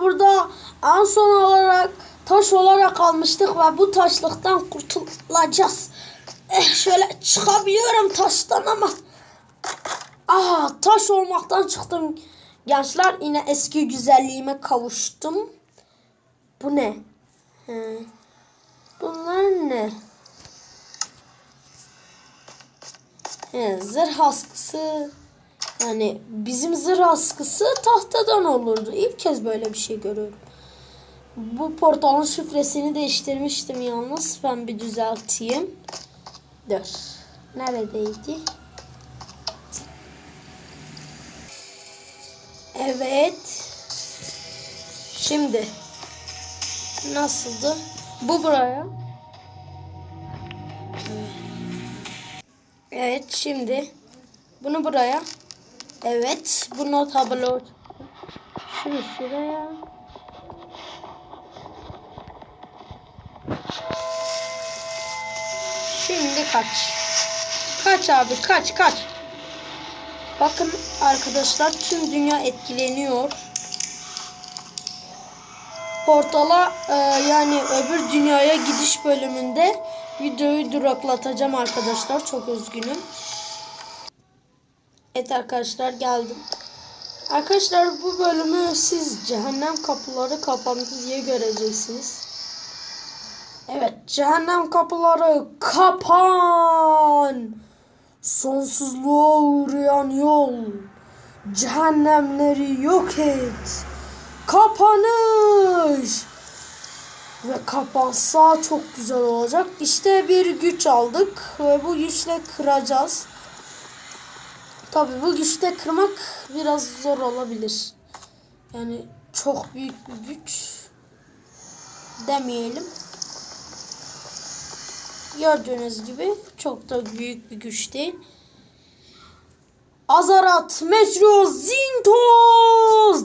Burada en son olarak taş olarak almıştık ve bu taşlıktan kurtulacağız. Eh, şöyle çıkabiliyorum taştan ama. Ah taş olmaktan çıktım. Gençler yine eski güzelliğime kavuştum. Bu ne? He. Bunlar ne? He, zırh askısı. Yani bizim zırh askısı tahtadan olurdu. İlk kez böyle bir şey görüyorum. Bu portalın şifresini değiştirmiştim yalnız. Ben bir düzelteyim. Dur. Neredeydi? Evet. Şimdi. Nasıldı? Bu buraya. Evet şimdi. Bunu buraya. Evet. Bunu tablo. Şunu şuraya. Şimdi kaç. Kaç abi kaç kaç. Bakın arkadaşlar tüm dünya etkileniyor. Portala e, yani öbür dünyaya gidiş bölümünde videoyu duraklatacağım arkadaşlar. Çok üzgünüm. Evet arkadaşlar geldim. Arkadaşlar bu bölümü siz cehennem kapıları kapandı diye göreceksiniz. Evet cehennem kapıları kapan. Sonsuzluğa uğrayan yol. Cehennemleri yok et. Kapanış. Ve kapansa çok güzel olacak. İşte bir güç aldık ve bu güçle kıracağız. Tabii bu güçte kırmak biraz zor olabilir. Yani çok büyük bir güç demeyelim. Gördüğünüz gibi çok da büyük bir güç değil. Azarat, Metro, Zintos.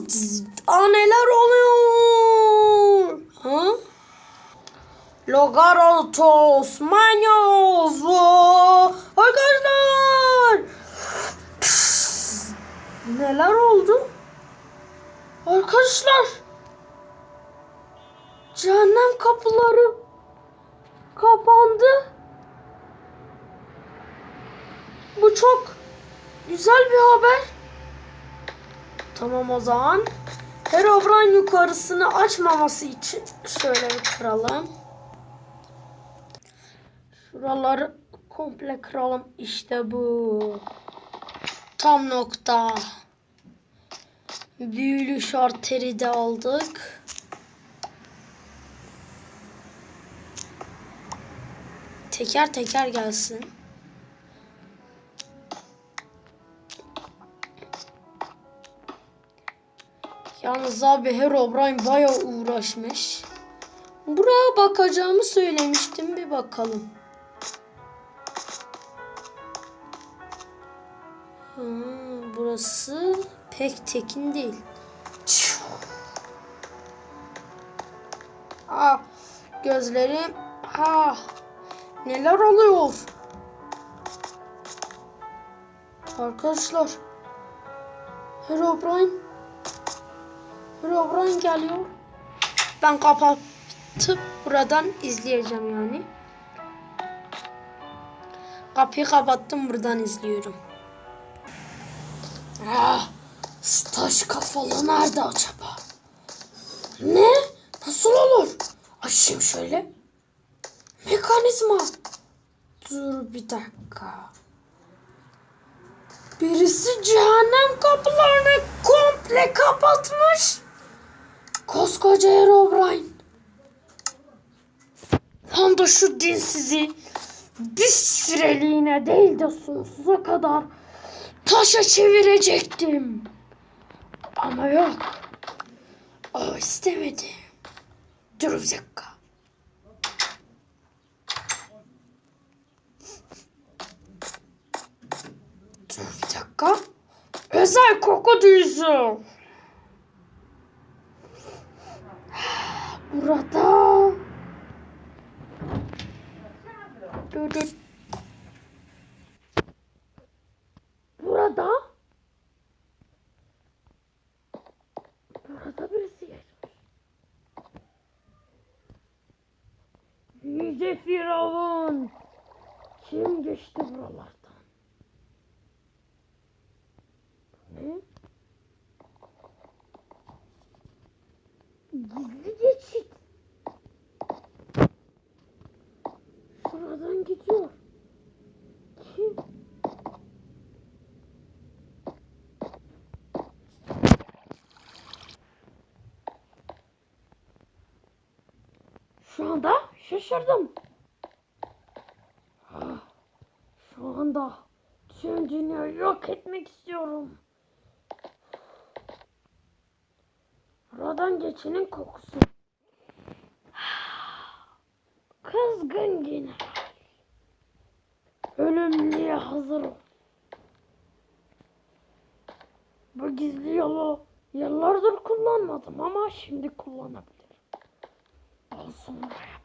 Aa, neler oluyor? Ha? Logarotos, Manyos. Arkadaşlar. Neler oldu? Arkadaşlar. Cehennem kapıları kapandı. Bu çok güzel bir haber. Tamam o zaman. Herobrine yukarısını açmaması için şöyle bir kıralım. Şuraları komple kıralım. İşte bu. Tam nokta. Büyülü şarteri de aldık. Teker teker gelsin. Yalnız abi Herobrine baya uğraşmış. Buraya bakacağımı söylemiştim. Bir bakalım. Burası pek tekin değil. Ah, gözlerim. Ha, neler oluyor? Arkadaşlar. Herobrine. Herobrine geliyor. Ben kapatıp buradan izleyeceğim yani. Kapıyı kapattım buradan izliyorum. Ah, şu taş kafalı nerede acaba? Ne? Nasıl olur? Açayım şöyle. Mekanizma. Dur bir dakika. Birisi cehennem kapılarını komple kapatmış. Koskoca Herobrine. Tam şu dinsizi bir süreliğine değil de sonsuza kadar taşa çevirecektim. Ama yok. O istemedi. Dur bir dakika. Dur bir dakika. Özel koku duyusu. Burada. Dur dur. Burada. Burada birisi yaşıyor. Yüce Firavun. Kim geçti buralardan? Ne? Gizli geçit. Şuradan gidiyor. Kim? Şu anda şaşırdım. Şu anda tüm dünyayı yok etmek istiyorum. Buradan geçenin kokusu. Kızgın general. Ölümlüye hazır ol. Bu gizli yolu yıllardır kullanmadım ama şimdi kullanabilirim. Daha sonraya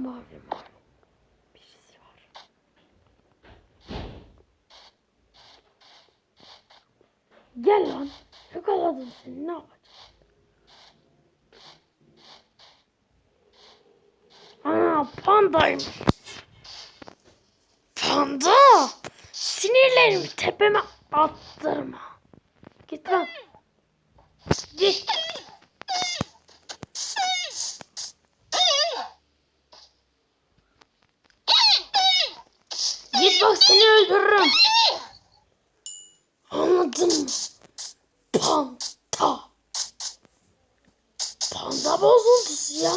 mavi mavi birisi var. Gel lan, yakaladım seni, ne yapacağım? Ana, pandaymış. Panda! Sinirlerimi tepeme attırma. Git lan. Git bak seni öldürürüm. Anladın mı? Panda. Panda bozuntusu ya.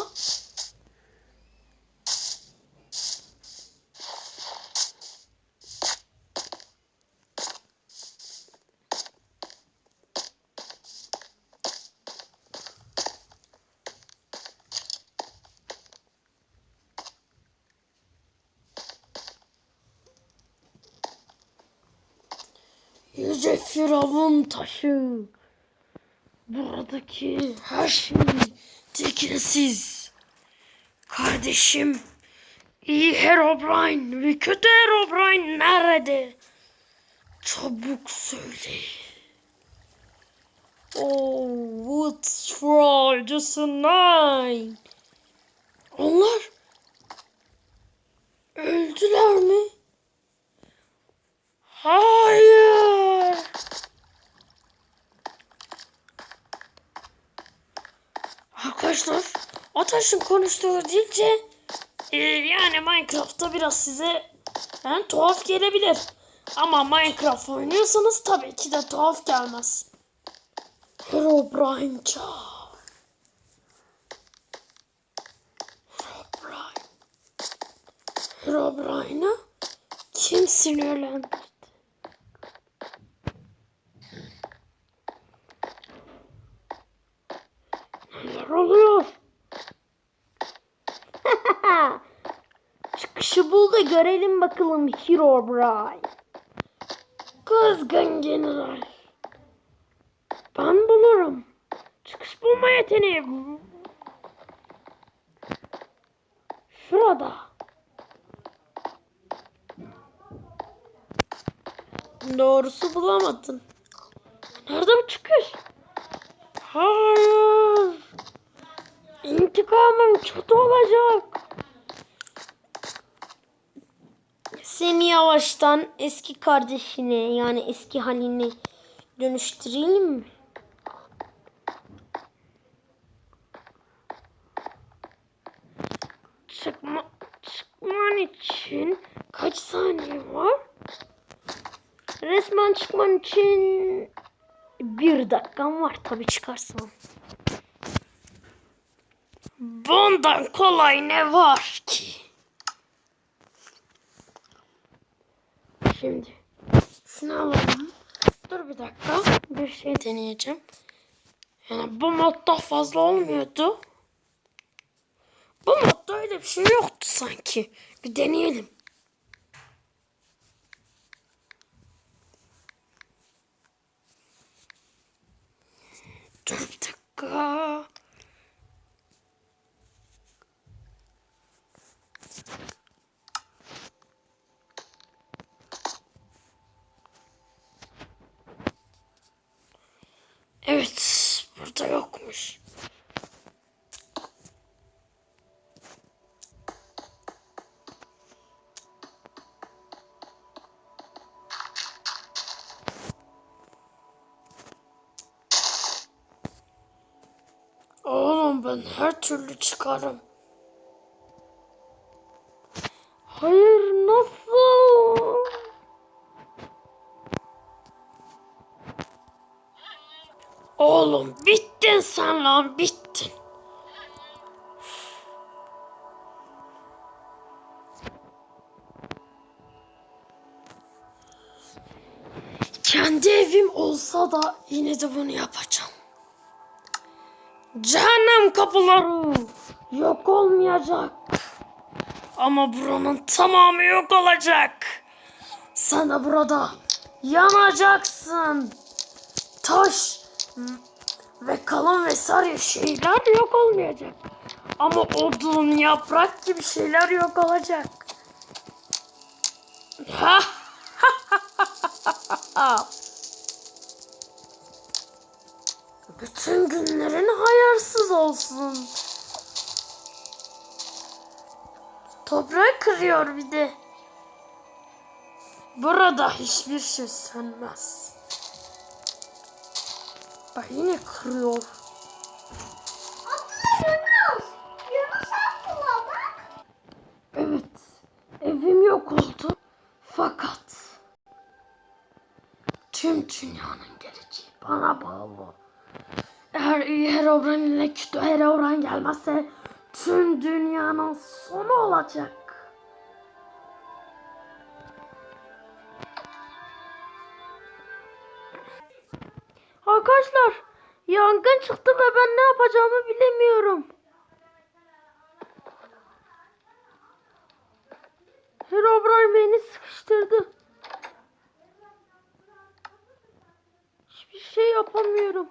Taşı. Buradaki her şey tekinsiz. Kardeşim iyi Herobrine ve kötü Herobrine nerede? Çabuk söyle. Oh, what's for just a nine? Onlar öldüler mi? Hayır. Arkadaşlar Ataş'ın konuştuğu dilce e, yani Minecraft'ta biraz size yani tuhaf gelebilir. Ama Minecraft oynuyorsanız tabii ki de tuhaf gelmez. Herobrine çağır. Herobrine. Herobrine'a kim sinirlendirdi? Neler oluyor? Çıkışı bul da görelim bakalım Herobrine. Kızgın general. Ben bulurum. Çıkış bulma yeteneği. Şurada. Doğrusu bulamadın. Nerede bu çıkış? Hayır. İntikamım kötü olacak. Seni yavaştan eski kardeşine yani eski haline dönüştürelim mi? Çıkma, çıkman için kaç saniye var? Resmen çıkman için bir dakikan var tabii çıkarsan. Bundan kolay ne var ki? Şimdi şunu alalım. Dur bir dakika. Bir şey deneyeceğim. Yani bu modda fazla olmuyordu. Bu modda öyle bir şey yoktu sanki. Bir deneyelim. Dur bir dakika. Ben her türlü çıkarım. Hayır nasıl? Oğlum bittin sen lan bittin. Kendi evim olsa da yine de bunu yapacağım. Cehennem kapıları yok olmayacak. Ama buranın tamamı yok olacak. Sen de burada yanacaksın. Taş ve kalın vesaire şeyler yok olmayacak. Ama odun, yaprak gibi şeyler yok olacak. Ha Bütün olsun. Toprağı kırıyor bir de. Burada hiçbir şey sönmez. Bak yine kırıyor. Yunus. Yunus Abdullah bak. Evet. Evim yok oldu. Fakat tüm dünyanın geleceği bana bağlı. Herobrine ile kötü Herobrine gelmezse tüm dünyanın sonu olacak. Arkadaşlar yangın çıktı ve ben ne yapacağımı bilemiyorum. Herobrine beni sıkıştırdı. Hiçbir şey yapamıyorum.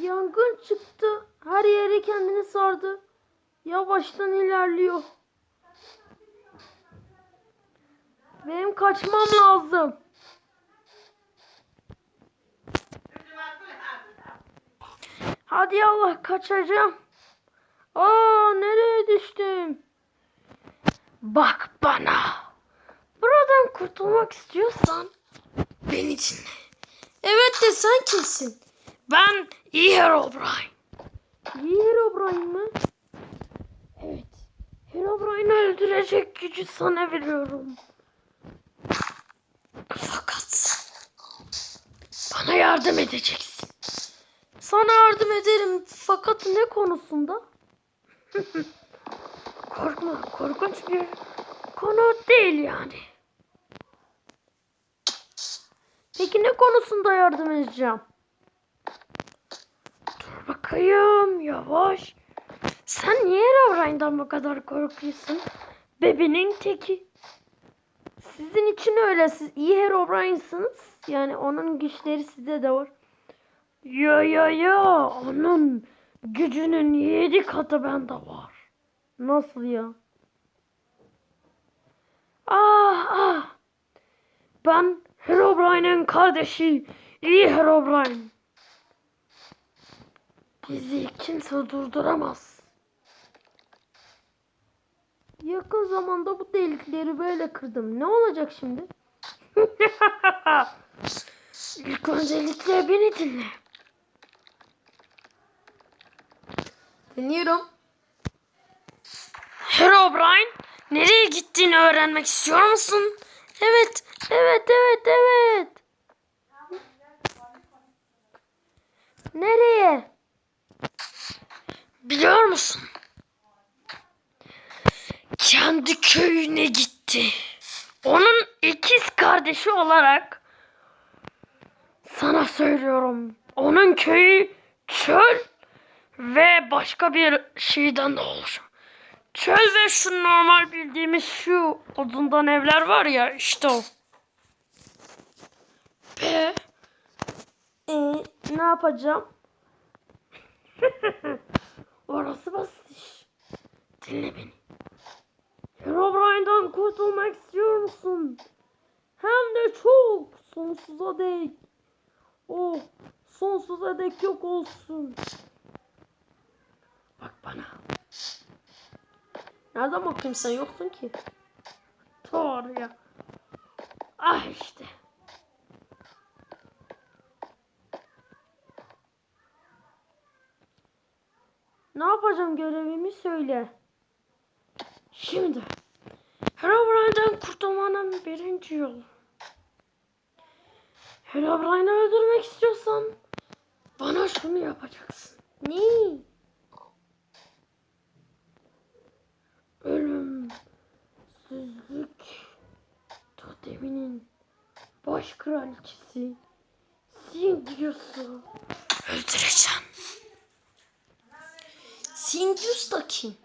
Yangın çıktı. Her yere kendini sardı. Yavaştan ilerliyor. Benim kaçmam lazım. Hadi Allah kaçacağım. Aa nereye düştüm? Bak bana. Buradan kurtulmak istiyorsan beni dinle. Evet de sen kimsin? Ben iyi Herobrine. Herobrine mı? Evet. Herobrine'i öldürecek gücü sana veriyorum. Fakat bana yardım edeceksin. Sana yardım ederim fakat ne konusunda? Korkma, korkunç bir konu değil yani. Peki ne konusunda yardım edeceğim? Bakayım, yavaş. Sen niye Herobrine'den bu kadar korkuyorsun? Bebenin teki. Sizin için öyle. Siz iyi Herobrine'sınız. Yani onun güçleri sizde de var. Ya ya ya onun gücünün yedi katı bende var. Nasıl ya? Ah ah. Ben Herobrine'in kardeşi iyi Herobrine. Bizi kimse durduramaz. Yakın zamanda bu delikleri böyle kırdım. Ne olacak şimdi? İlk öncelikle beni dinle. Dinliyorum. Herobrine, nereye gittiğini öğrenmek istiyor musun? Evet, evet, evet, evet. Nereye? Biliyor musun? Kendi köyüne gitti. Onun ikiz kardeşi olarak sana söylüyorum. Onun köyü çöl ve başka bir şeyden de oluşuyor. Çöl ve şu normal bildiğimiz şu odundan evler var ya işte o. Ve e, ne yapacağım? Orası basit iş. Dinle beni. Herobrine'den kurtulmak istiyor musun? Hem de çok sonsuza dek. Oh sonsuza dek yok olsun. Bak bana. Nereden bakayım sen yoksun ki? Doğru ya. Ah işte. Ne yapacağım görevimi söyle. Şimdi. Herobrine'den kurtulmanın birinci yolu. Herobrine'i öldürmek istiyorsan bana şunu yapacaksın. Ne? Ölümsüzlük toteminin baş kraliçesi Sindius'u öldüreceğim. Sindius da kim?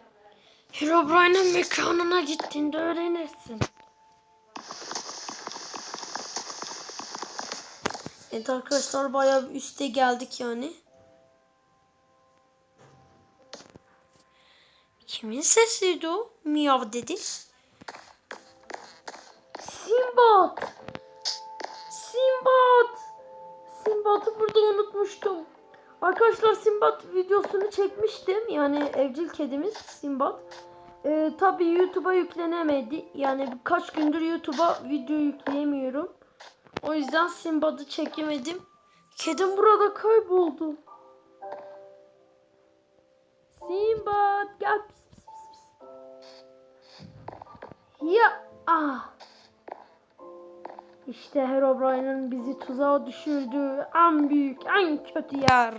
Herobrine'in mekanına gittiğinde öğrenirsin. Evet arkadaşlar bayağı bir üste geldik yani. Kimin sesiydi o? Miyav dedi. Simbat! Simbat! Simbat'ı burada unutmuştum. Arkadaşlar Simbat videosunu çekmiştim. Yani evcil kedimiz Simbat. Ee, tabii YouTube'a yüklenemedi. Yani birkaç gündür YouTube'a video yükleyemiyorum. O yüzden Simbad'ı çekemedim. Kedim burada kayboldu. Simbad gel. Ya ah. İşte Herobrine'in bizi tuzağa düşürdüğü en büyük, en kötü yer.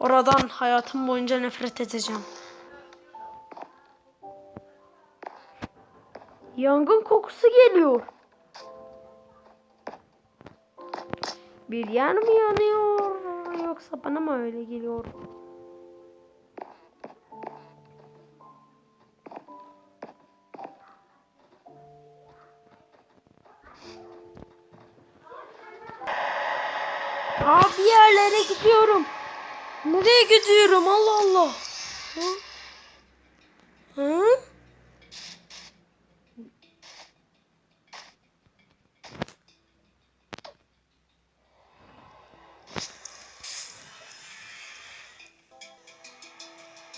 Oradan hayatım boyunca nefret edeceğim. Yangın kokusu geliyor. Bir yer mi yanıyor yoksa bana mı öyle geliyor? Aa, bir yerlere gidiyorum. Nereye gidiyorum? Allah Allah. Hı? Hı?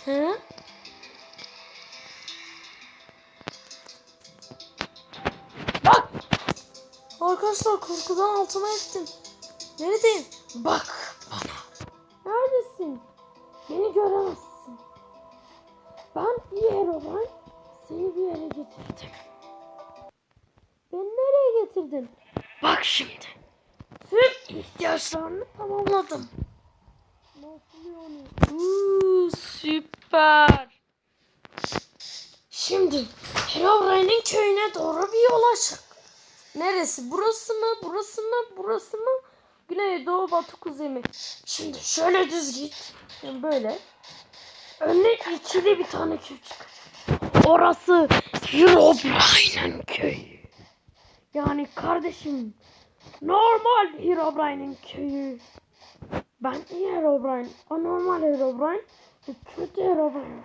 Hı? Bak! Arkadaşlar korkudan altıma ettim. Neredeyim? Bak Güney, doğu, batı, kuzey mi? Şimdi şöyle düz git. Yani böyle. Önüne ikili bir tane köy çıkar. Orası Herobrine'in köyü. Yani kardeşim normal Herobrine'in köyü. Ben iyi Herobrine, anormal Herobrine ve kötü Herobrine.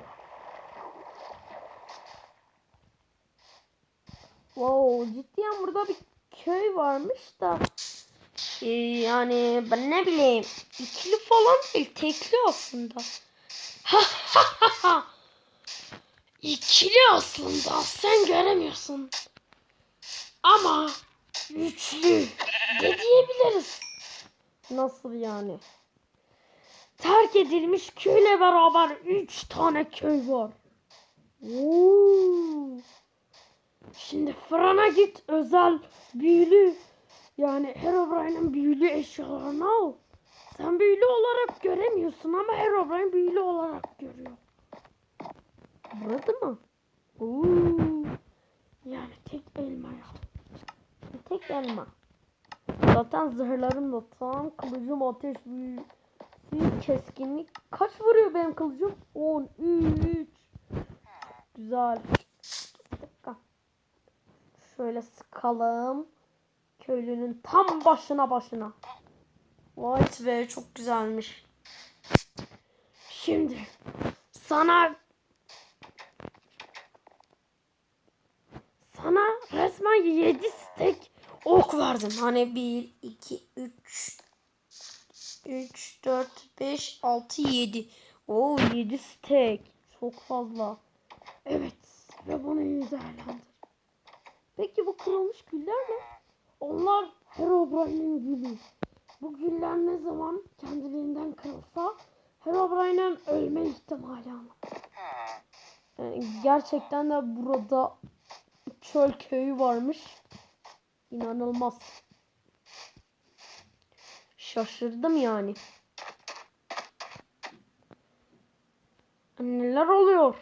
Wow, ciddiyen burada bir köy varmış da. Ee, yani ben ne bileyim ikili falan değil tekli aslında. ikili aslında sen göremiyorsun. Ama üçlü de diyebiliriz. Nasıl yani? Terk edilmiş köyle beraber üç tane köy var. Oo. Şimdi fırına git özel büyülü yani Herobrine'in büyülü eşyalarını al. Sen büyülü olarak göremiyorsun ama Herobrine büyülü olarak görüyor. Burada mı? Oo. Yani tek elma ya. Tek elma. Zaten zırhlarım da tam. Kılıcım ateş büyü. Keskinlik. Kaç vuruyor benim kılıcım? 13. Güzel. Şöyle sıkalım. Köylünün tam başına başına. Vay be çok güzelmiş. Şimdi sana sana resmen 7 stek ok verdim. Hani 1, 2, 3, 3, 4, 5, 6, 7. Oo 7 stek. Çok fazla. Evet. Ve bunu iyi değerlendir. Peki bu kırılmış güller ne? Onlar Herobrine'in gülü. Bu güller ne zaman kendiliğinden kırılsa Herobrine'in ölme ihtimali ama. Yani gerçekten de burada çöl köyü varmış. İnanılmaz. Şaşırdım yani. Neler oluyor?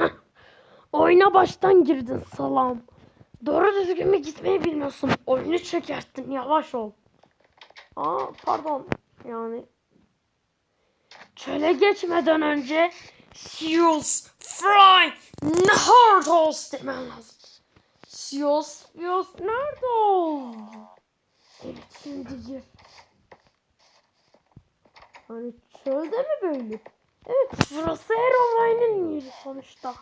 Oyuna baştan girdin salam. Doğru düzgün mü gitmeyi bilmiyorsun. Oyunu çökerttin. Yavaş ol. Aa pardon. Yani çöle geçmeden önce Seals Fry Nardos demen lazım. Seals Seals Nardos. Evet şimdi gir. Hani çölde mi böyle? Evet burası Herobrine'in yeri sonuçta.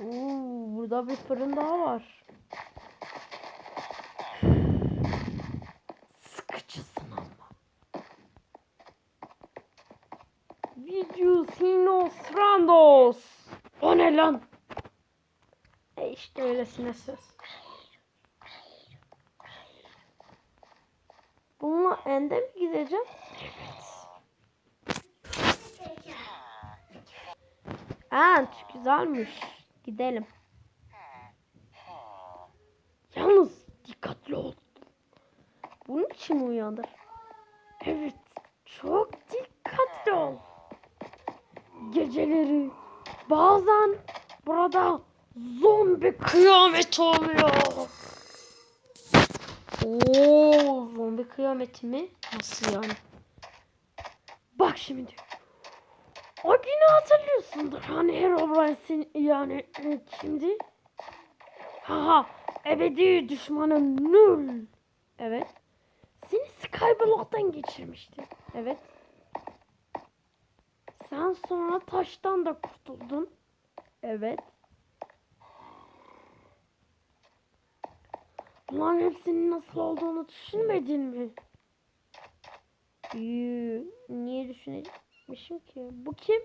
Oo, burada bir fırın daha var. Sıkıcısın ama. Videosinos Randos. O ne lan? E işte öylesine söz. Bununla ende mi gideceğim? Evet güzelmiş. Gidelim. Yalnız dikkatli ol. Bunun için mi uyandır? Evet. Çok dikkatli ol. Geceleri bazen burada zombi kıyameti oluyor. Oo, zombi kıyameti mi? Nasıl yani? Bak şimdi. O günü hatırlıyorsundur. Hani Herobrine sen- yani kimdi? Haha ebedi düşmanın Nul. Evet. Seni Skyblock'tan geçirmişti. Evet. Sen sonra taştan da kurtuldun. Evet. Bunların hepsinin nasıl olduğunu düşünmedin mi? Yuu, niye düşünecekmişim ki? Bu kim?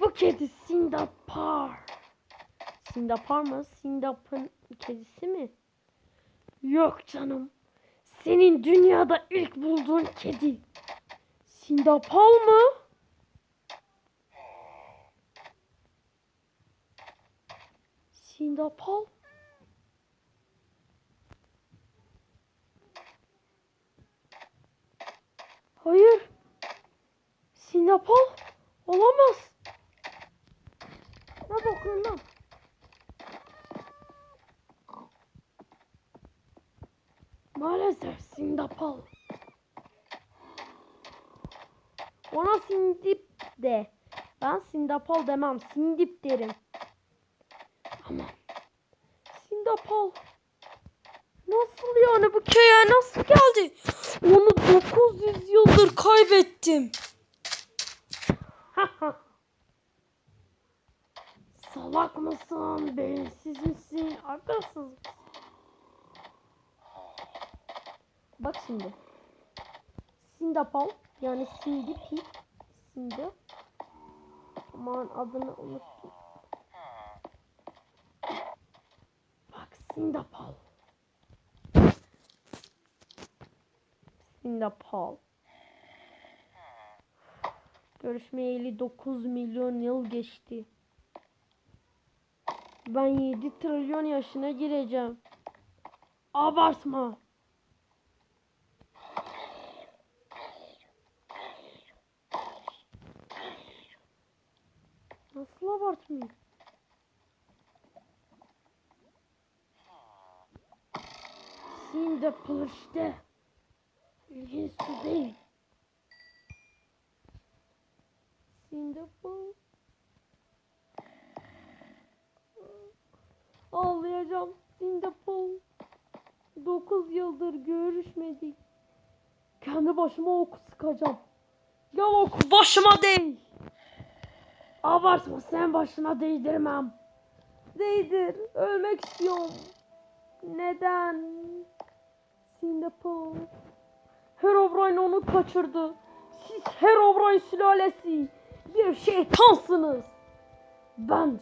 Bu kedi Sindapar. Sindapar mı? Sindap'ın kedisi mi? Yok canım. Senin dünyada ilk bulduğun kedi. Sindapal mı? Sindapal? Hayır. Sindapal olamaz. Ne bakıyorsun lan? Maalesef Sindapal. Ona Sindip de. Ben Sindapal demem. Sindip derim. Ama Sindapal. Nasıl yani bu köye nasıl geldi? Onu 900 yıldır kaybettim. Salak mısın? Beyinsiz misin? Akılsız mısın? Bak şimdi. Sindapal yani Sindipi Sindi. Aman adını unuttum. Bak Sindapal. Sindapal. Görüşmeyeli 9 milyon yıl geçti. Ben 7 trilyon yaşına gireceğim. Abartma. Nasıl abartmayayım? Singapur işte. İlginç su değil. Singapur. Ağlayacağım. Singapur. 9 yıldır görüşmedik. Kendi başıma ok sıkacağım. Ya ok başıma değil. Abartma sen başına değdirmem. Değdir. Ölmek istiyorum. Neden? Singapur. Herobrine onu kaçırdı. Siz Herobrine sülalesi bir şeytansınız. Ben?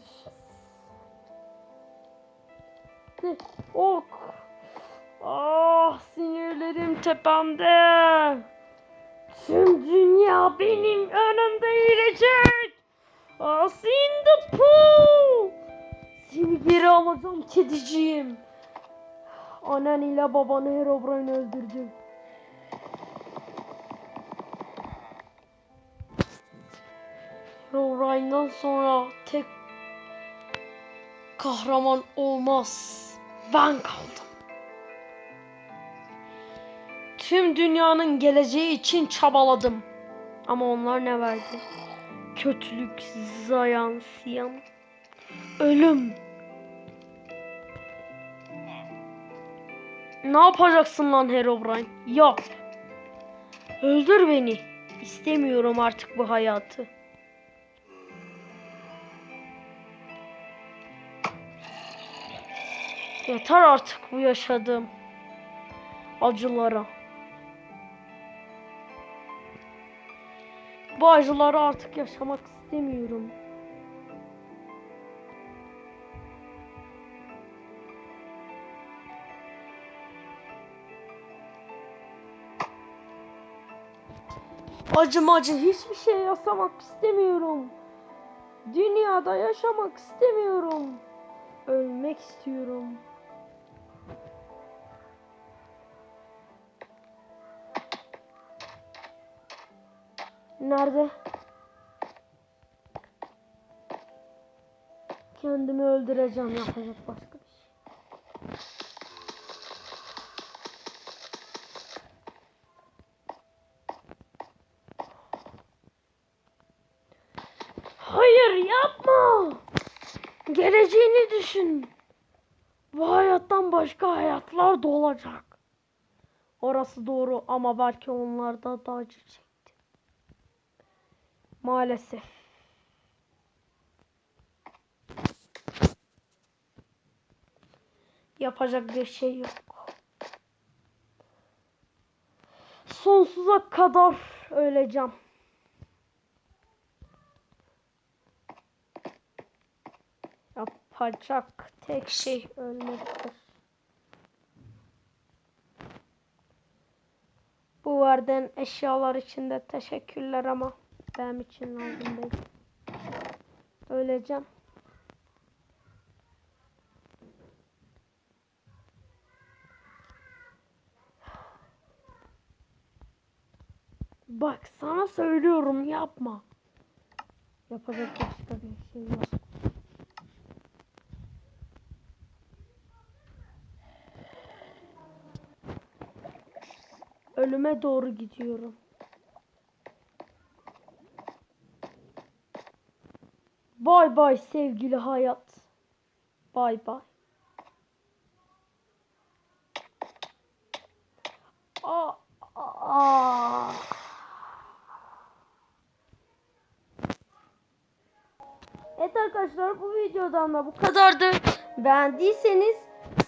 Ok. Ah sinirlerim tepemde. Tüm dünya benim önümde eğilecek. Ah Singapur. Seni geri alacağım kediciğim. Annen ile babanı Herobrine öldürdü. Herobrine'dan sonra tek kahraman olmaz. Ben kaldım. Tüm dünyanın geleceği için çabaladım. Ama onlar ne verdi? Kötülük, zayan, siyan, ölüm. Ne yapacaksın lan Herobrine? Yap. Öldür beni. İstemiyorum artık bu hayatı. Yeter artık bu yaşadığım acılara. Bu acıları artık yaşamak istemiyorum. Acım acı hiçbir şey yaşamak istemiyorum. Dünyada yaşamak istemiyorum. Ölmek istiyorum. Nerede? Kendimi öldüreceğim yapacak başka bir şey. Hayır yapma. Geleceğini düşün. Bu hayattan başka hayatlar da olacak. Orası doğru ama belki onlar da acı çekti. Maalesef. Yapacak bir şey yok. Sonsuza kadar öleceğim. Yapacak tek şey ölmektir. Bu verdiğin eşyalar için de teşekkürler ama benim için lazım değil. Öleceğim. Bak sana söylüyorum yapma. Yapacak başka bir şey yok. Ölüme doğru gidiyorum. Bay bay sevgili hayat. Bay bay. Aa, aa. Evet arkadaşlar bu videodan da bu kadardı. Beğendiyseniz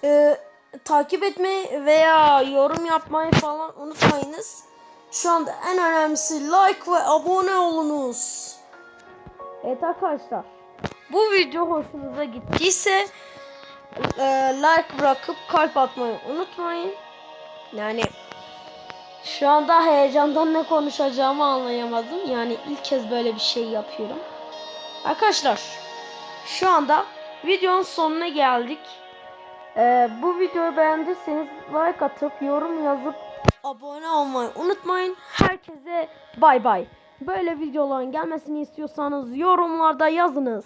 e, takip etmeyi veya yorum yapmayı falan unutmayınız. Şu anda en önemlisi like ve abone olunuz. Evet arkadaşlar. Bu video hoşunuza gittiyse e, like bırakıp kalp atmayı unutmayın. Yani şu anda heyecandan ne konuşacağımı anlayamadım. Yani ilk kez böyle bir şey yapıyorum. Arkadaşlar şu anda videonun sonuna geldik. Ee, bu videoyu beğendiyseniz like atıp yorum yazıp abone olmayı unutmayın. Herkese bay bay. Böyle videoların gelmesini istiyorsanız yorumlarda yazınız.